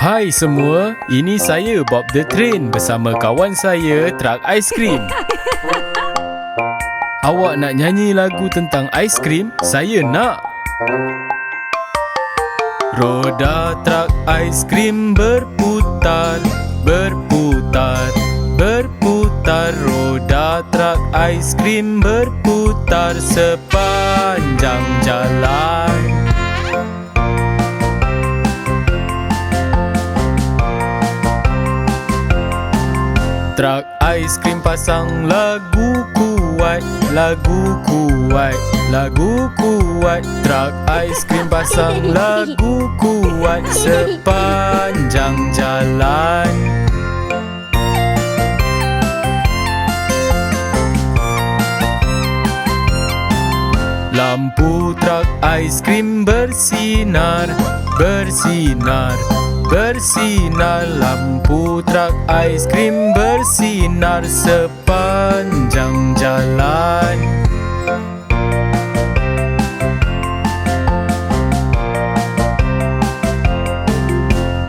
Hai semua, ini saya Bob the Train bersama kawan saya Truck Ice Cream. Awak nak nyanyi lagu tentang aiskrim? Saya nak. Roda truk aiskrim berputar, berputar, berputar. Roda truk aiskrim berputar sepanjang jalan. Truk aiskrim pasang lagu kuat, lagu kuat, lagu kuat. Truk aiskrim pasang lagu kuat sepanjang jalan. Lampu truk aiskrim bersinar, bersinar, bersinar. Lampu truk aiskrim bersinar sepanjang jalan.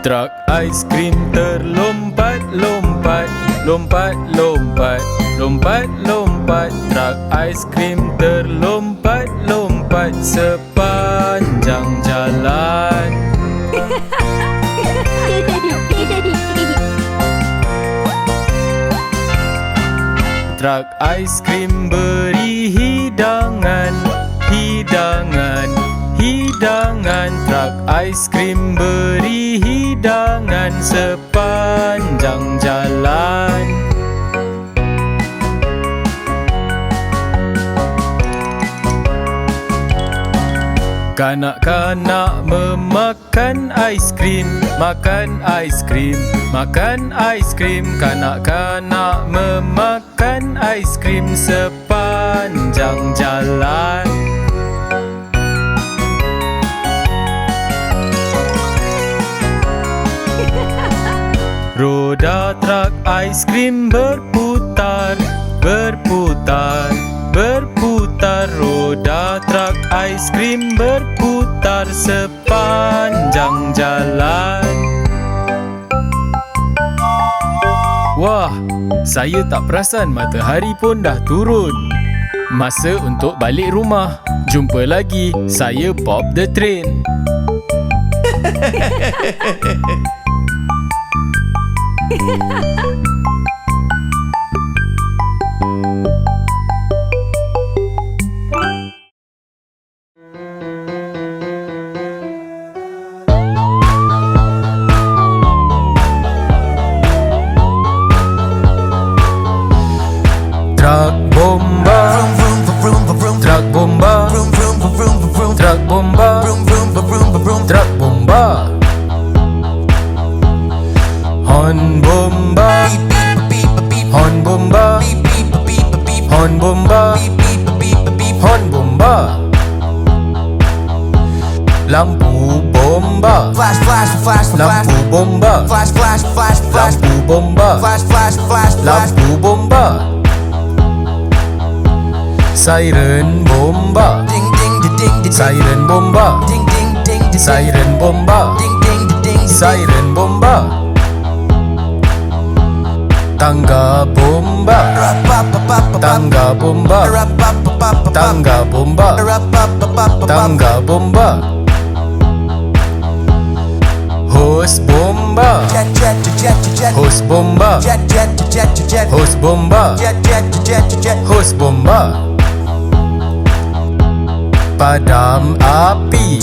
Truk aiskrim terlompat-lompat, lompat-lompat, lompat-lompat. Truk aiskrim terlompat-lompat sepanjang jalan. Truk aiskrim beri hidangan, hidangan, hidangan. Truk aiskrim beri hidangan sepanjang jalan. Kanak-kanak memakan aiskrim, makan aiskrim, makan aiskrim. Kanak-kanak memakan aiskrim sepanjang jalan. Roda truk aiskrim berputar, berputar, berputar. Roda truk aiskrim berputar sepanjang jalan. Wah, saya tak perasan matahari pun dah turun. Masa untuk balik rumah. Jumpa lagi. Saya Bob the Train. Truk truk bomba. Horn bomba, beep, bomba, horn bomba. Lampu bomba, Flash, flash, flash, flash, lampu bomba, flash, flash, flash, flash, lampu bomba, flash, flash, flash, flash. lampu bomba. Siren bomba, Ding, ding, ding, ding, siren bomba, ding, Siren bomba. Ding ding ding. Siren bomba. Tangga bomba. Tangga bomba. Tangga bomba. Tangga bomba. Host bomba. Host bomba. Host bomba. Host bomba. Padam api.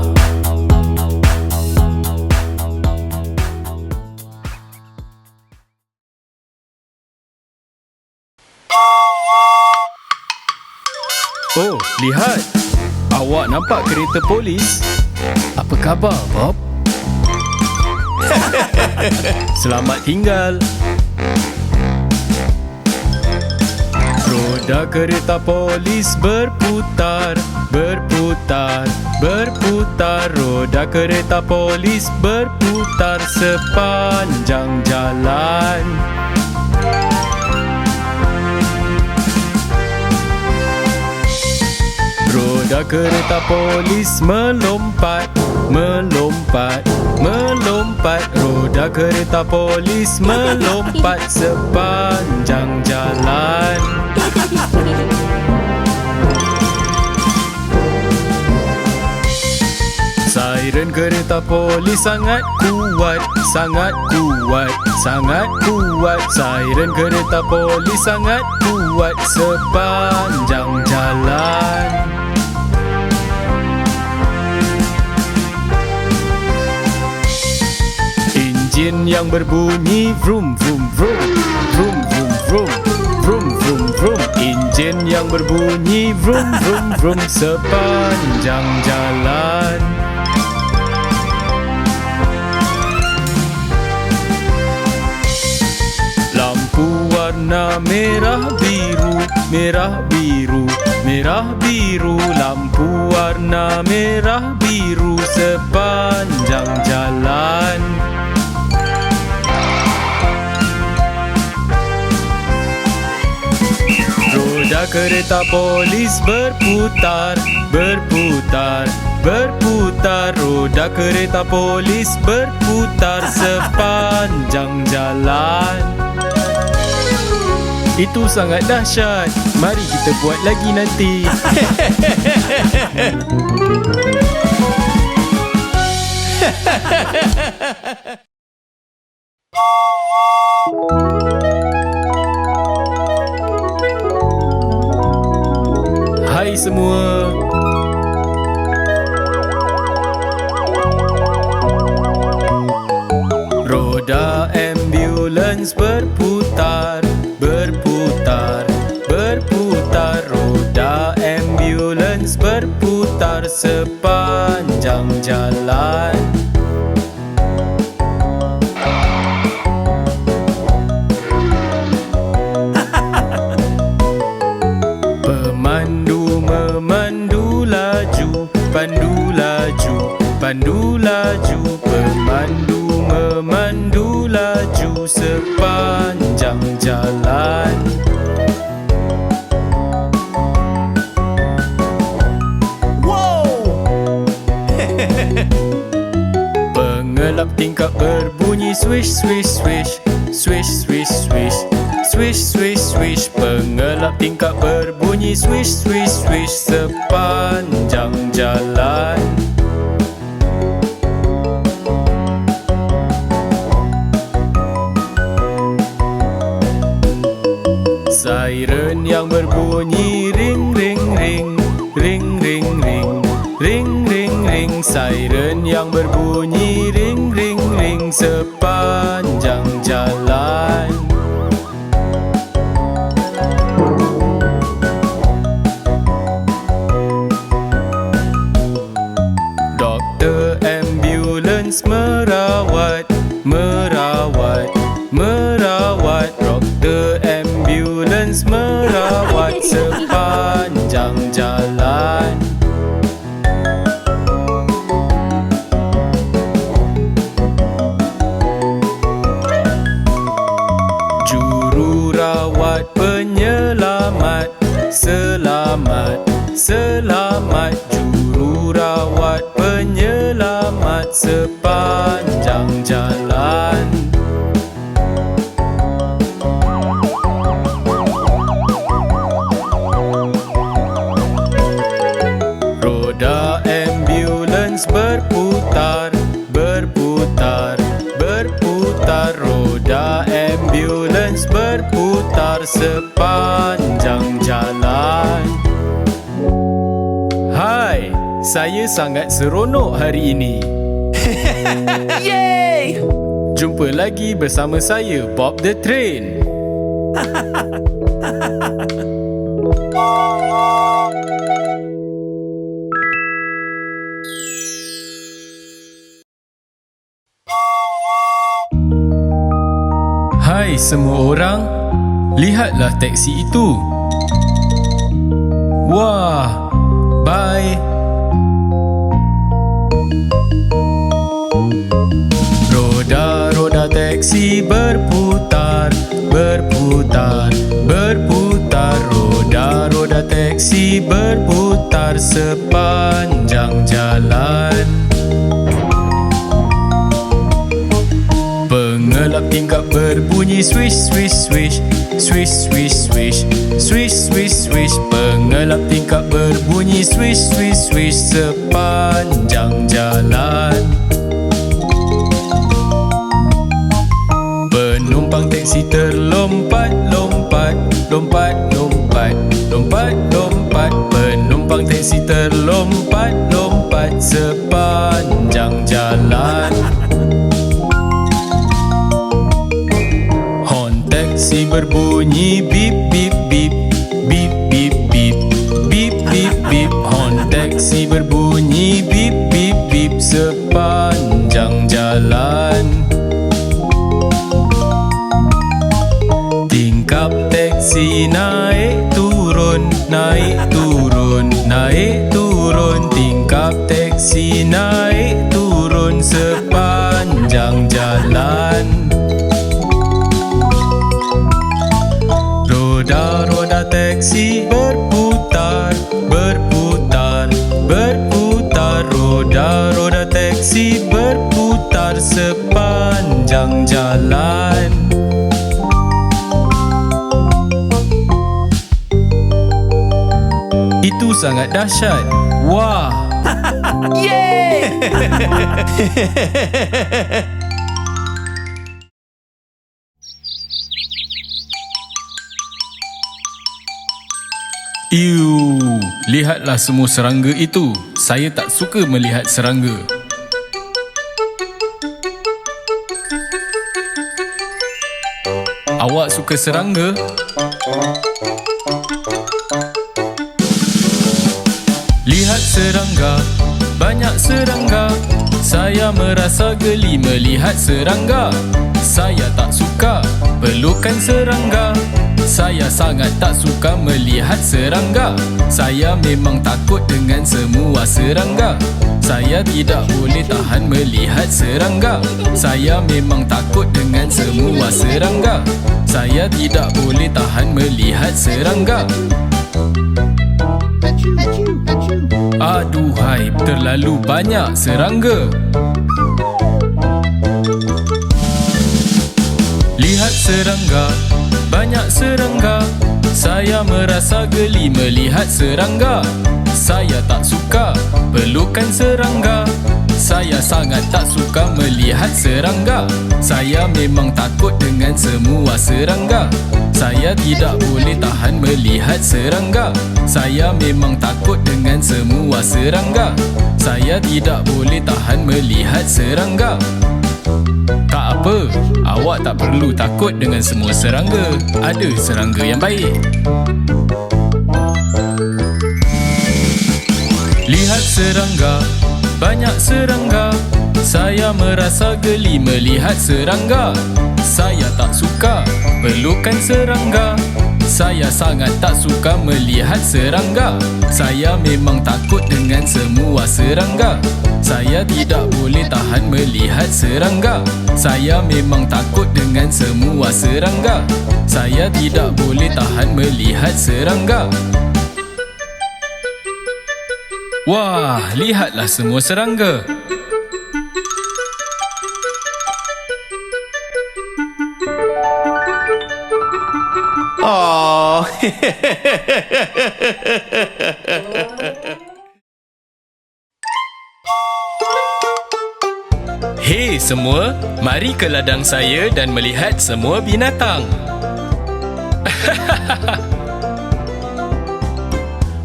Oh, lihat. Awak nampak kereta polis? Apa khabar, Bob? Selamat tinggal. Roda kereta polis berputar, berputar, berputar. Roda kereta polis berputar sepanjang jalan. Roda kereta polis melompat, melompat, melompat. Roda kereta polis melompat sepanjang jalan. Siren kereta polis sangat kuat, sangat kuat, sangat kuat. Siren kereta polis sangat kuat sepanjang jalan. mesin yang berbunyi vroom vroom vroom. Vroom vroom vroom. Vroom vroom vroom. Injen yang berbunyi vroom vroom vroom sepanjang jalan. Lampu warna merah biru merah biru merah biru. Lampu warna merah biru sepanjang jalan. Kereta polis berputar, berputar, berputar. Roda kereta polis berputar sepanjang jalan. Itu sangat dahsyat. Mari kita buat lagi nanti. Hai semua. Roda ambulans berputar, jalan Wow! Pengelap tingkap berbunyi swish swish swish swish swish swish swish swish swish. Pengelap tingkap berbunyi swish swish swish sepanjang jalan. Berbunyi ring ring ring sepanjang jalan sangat seronok hari ini Yeay! Jumpa lagi bersama saya Bob the Train Hai semua orang, lihatlah teksi itu. Wah, bye. Teksi berputar, berputar, berputar. Roda-roda teksi berputar sepanjang jalan. Pengelap tingkap berbunyi swish swish swish Swish swish swish Swish swish swish Pengelap tingkap berbunyi swish swish swish Sepanjang jalan Penumpang teksi terlompat lompat Sepanjang jalan. Horn taksi berbunyi bip sepanjang jalan Itu sangat dahsyat Wah Iu, lihatlah semua serangga itu. Saya tak suka melihat serangga. Awak suka serangga? Lihat serangga, banyak serangga. Saya merasa geli melihat serangga. Saya tak suka pelukan serangga. Saya sangat tak suka melihat serangga. Saya memang takut dengan semua serangga. Saya tidak boleh tahan melihat serangga. Saya memang takut dengan semua serangga. Saya tidak boleh tahan melihat serangga. Aduhai, terlalu banyak serangga. Lihat serangga, banyak serangga. Saya merasa geli melihat serangga. Saya tak suka pelukan serangga. Saya sangat tak suka melihat serangga. Saya memang takut dengan semua serangga. Saya tidak boleh tahan melihat serangga. Saya memang takut dengan semua serangga. Saya tidak boleh tahan melihat serangga. Tak apa, awak tak perlu takut dengan semua serangga. Ada serangga yang baik. Lihat serangga, banyak serangga. Saya merasa geli melihat serangga. Saya tak suka pelukan serangga. Saya sangat tak suka melihat serangga. Saya memang takut dengan semua serangga. Saya tidak boleh tahan melihat serangga. Saya memang takut dengan semua serangga. Saya tidak boleh tahan melihat serangga. Wah, lihatlah semua serangga. Hei semua, mari ke ladang saya dan melihat semua binatang.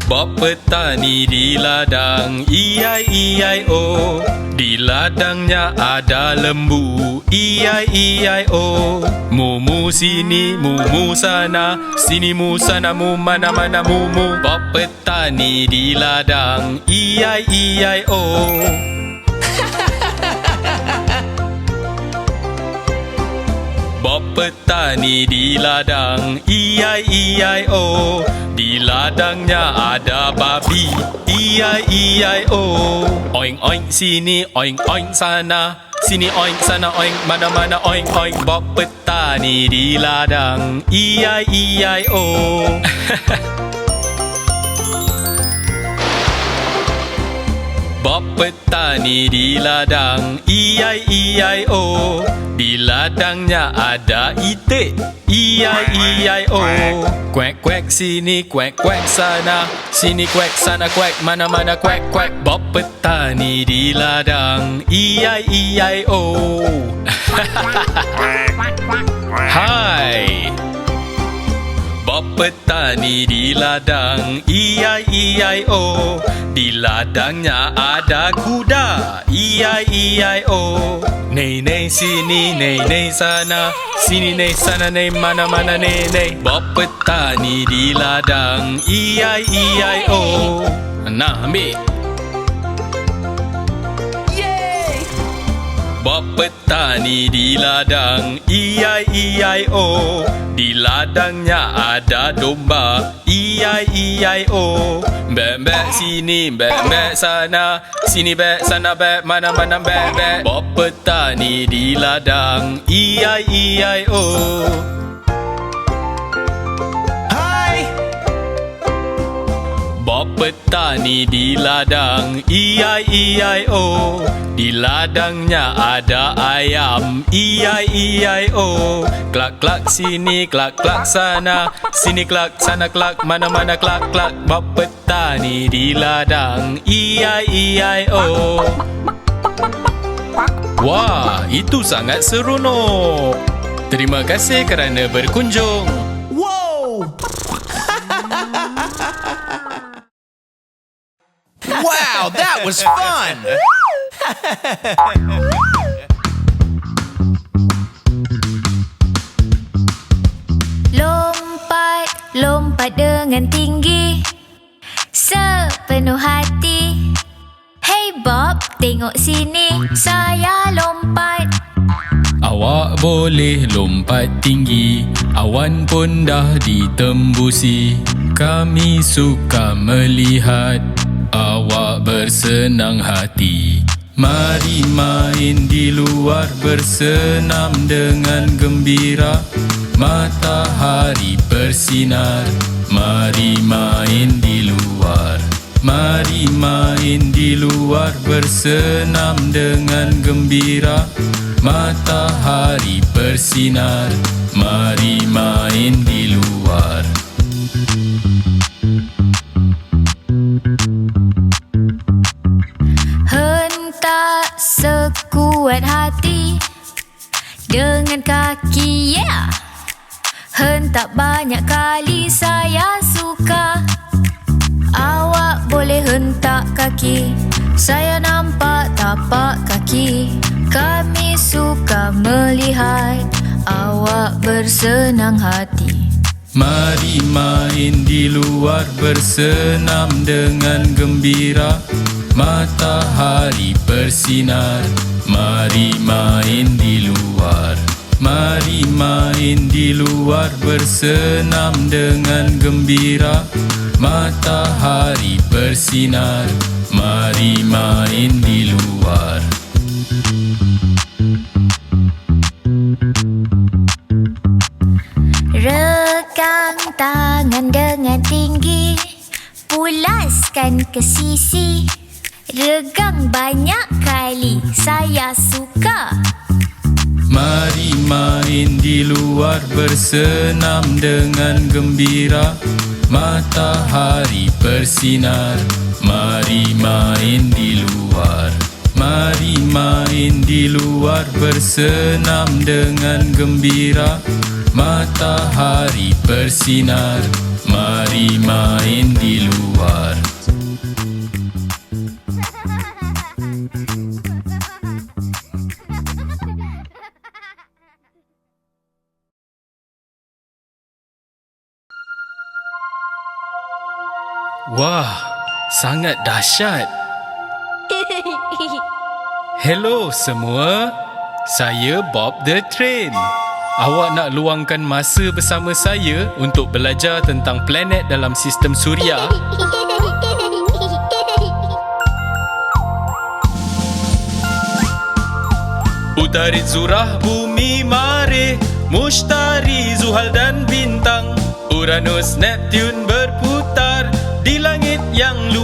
Bob petani di ladang E-I-E-I-O Di ladangnya ada lembu E-I-E-I-O Mumu sini, mumu sana Sini mu sana mu mana mana mumu Bob petani di ladang E-I-E-I-O Bob petani di ladang. E-I-E-I-O Di ladangnya ada babi. E-I-E-I-O Oink oink sini oink oink sana. Sini oink sana oink mana-mana oink oink. Bob petani di ladang. E-I-E-I-O Bob petani di ladang. E-I-E-I-O Di ladangnya ada itik. E-I-E-I-O Kuek kuek sini kuek kuek sana. Sini kuek sana kuek mana-mana kuek kuek Bob petani di ladang. E-I-E-I-O Hai Bob petani di ladang? E E-I-E-I-O Di ladangnya ada kuda. E E-I-E-I-O Nei nei sini nei nei sana. Sini nei sana nei mana mana nei nei. Bob petani di ladang. E E-I-E-I-O Nah ambil Bob petani di ladang E E-I-E-I-O Di ladangnya ada domba E E-I-E-I-O Bek bek sini bek bek sana. Sini bek sana bek mana mana bek bek. Bob petani di ladang E E-I-E-I-O Hai, petani di ladang. E-I-E-I-O Di ladangnya ada ayam. E-I-E-I-O Klak klak sini klak klak sana. Sini klak sana klak mana mana klak klak Bob petani di ladang. E-I-E-I-O Wah, itu sangat seronok. Terima kasih kerana berkunjung. wow. wow, that was fun. Lompat, lompat dengan tinggi. Sepenuh hati. Hey Bob, tengok sini. Saya lompat. Awak boleh lompat tinggi. Awan pun dah ditembusi. Kami suka melihat bersenang hati. Mari main di luar bersenam dengan gembira. Matahari bersinar. Mari main di luar. Mari main di luar bersenam dengan gembira. Matahari bersinar. Mari main di luar sekuat hati. Dengan kaki, yeah. Hentak banyak kali saya suka. Awak boleh hentak kaki. Saya nampak tapak kaki. Kami suka melihat Awak bersenang hati. Mari main di luar bersenam dengan gembira Matahari bersinar. Mari main di luar. Mari main di luar bersenam dengan gembira. Matahari bersinar. Mari main di luar. Regang tangan dengan tinggi. Pulaskan ke sisi Regang banyak kali. Saya suka. Mari main di luar bersenam dengan gembira. Matahari bersinar. Mari main di luar. Mari main di luar bersenam dengan gembira. Matahari bersinar. Mari main di luar Wah, sangat dahsyat. Hello semua. Saya Bob the Train. Awak nak luangkan masa bersama saya untuk belajar tentang planet dalam sistem suria? Utarit Zurah, Bumi, Mare, Mushtari, Zuhal dan Bintang Uranus, Neptun berputar di langit yang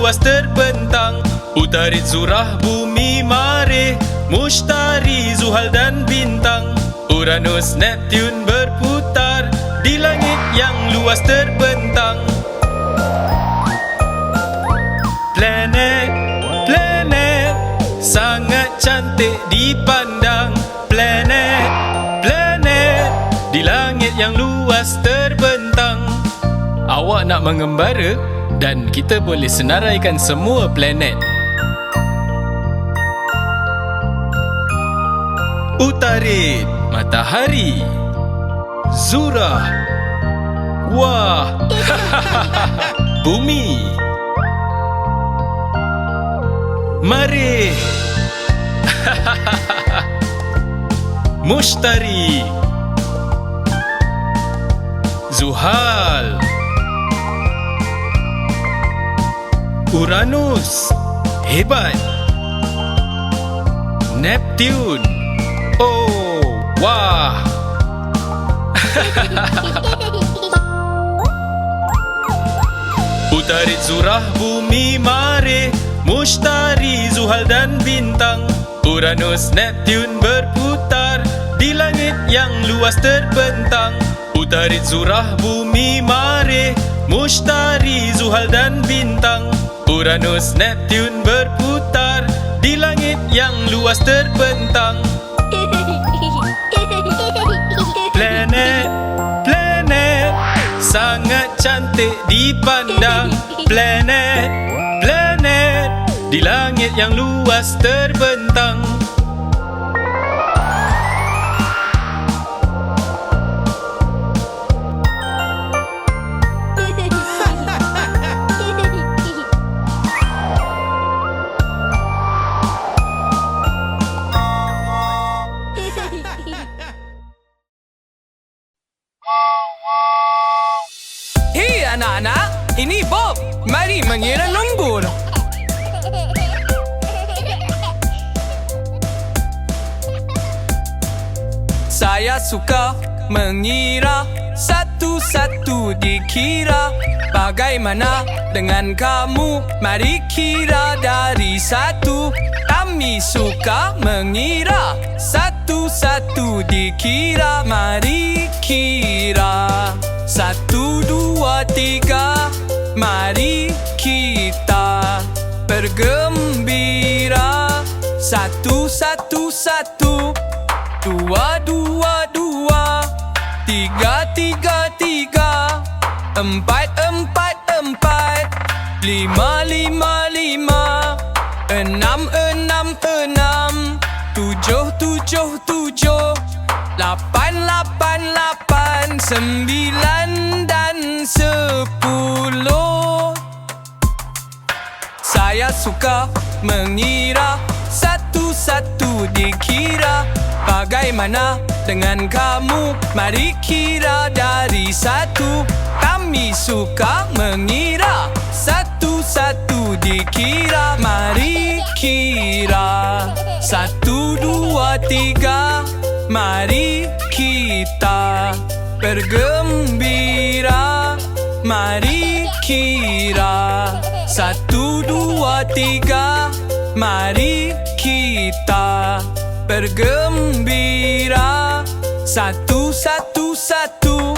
luas terbentang. Utarit Zurah, Bumi, Mare, Mushtari, Zuhal dan Bintang. Uranus, Neptun berputar di langit yang luas terbentang. Planet, planet Sangat cantik dipandang. Planet, planet Di langit yang luas terbentang. Awak nak mengembara? Dan kita boleh senaraikan semua planet. Utarit Matahari Zurah Wah Bumi Mari Mushtari Zuhal Uranus. Hebat. Neptune. Oh, wah. Utarit Zurah, Bumi, Mare Mushtari, Zuhal dan Bintang. Uranus, Neptun berputar Di langit yang luas terbentang. Utarit Zurah, Bumi, Mare Mushtari, Zuhal dan Bintang Uranus, Neptun berputar Di langit yang luas terbentang. Planet, planet Sangat cantik dipandang. Planet, planet Di langit yang luas terbentang mengira satu-satu dikira. Bagaimana dengan kamu? Mari kira dari satu. Kami suka mengira Satu-satu dikira. Mari kira Satu, dua, tiga. Mari kita bergembira. Satu, satu, satu Dua, dua, dua Tiga, tiga, tiga. Empat, empat, empat. Lima, lima, lima. Enam, enam, enam. Tujuh, tujuh, tujuh. Lapan, lapan, lapan. Sembilan dan sepuluh. Saya suka mengira Satu-satu dikira Bagaimana dengan kamu? Mari kira dari satu. Kami suka mengira. Satu-satu dikira Mari kira. Satu, dua, tiga. Mari kita bergembira. Mari kira. Satu, dua, tiga. Mari kita bergembira. Satu, satu, satu.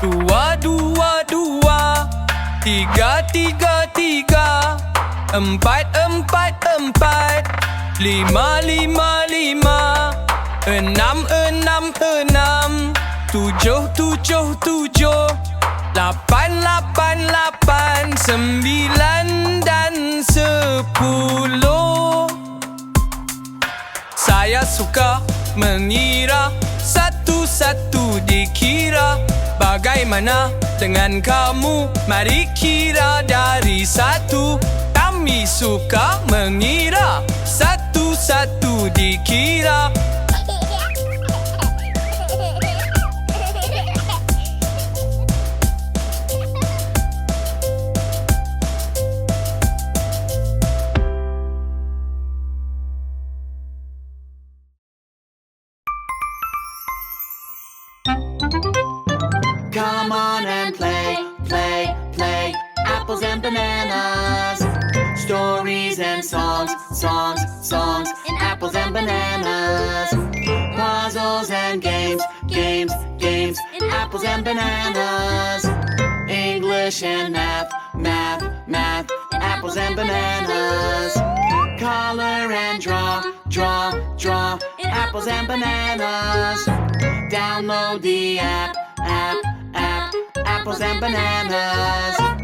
Dua, dua, dua. Tiga, tiga, tiga. Empat, empat, empat. Lima, lima, lima. Enam, enam, enam. Tujuh, tujuh, tujuh. Lapan, lapan, lapan. Sembilan dan sepuluh Saya suka mengira Satu-satu dikira. Bagaimana dengan kamu? Mari kira dari satu. Kami suka mengira Satu-satu dikira Come on and play, play, play. Apples and bananas. Stories and songs, songs, songs. In apples and bananas. Puzzles and games, games, games. In apples and bananas. English and math, math, math. In apples and bananas. Color and draw, draw, draw. In apples and bananas. Download the app, app, app. Apples and bananas.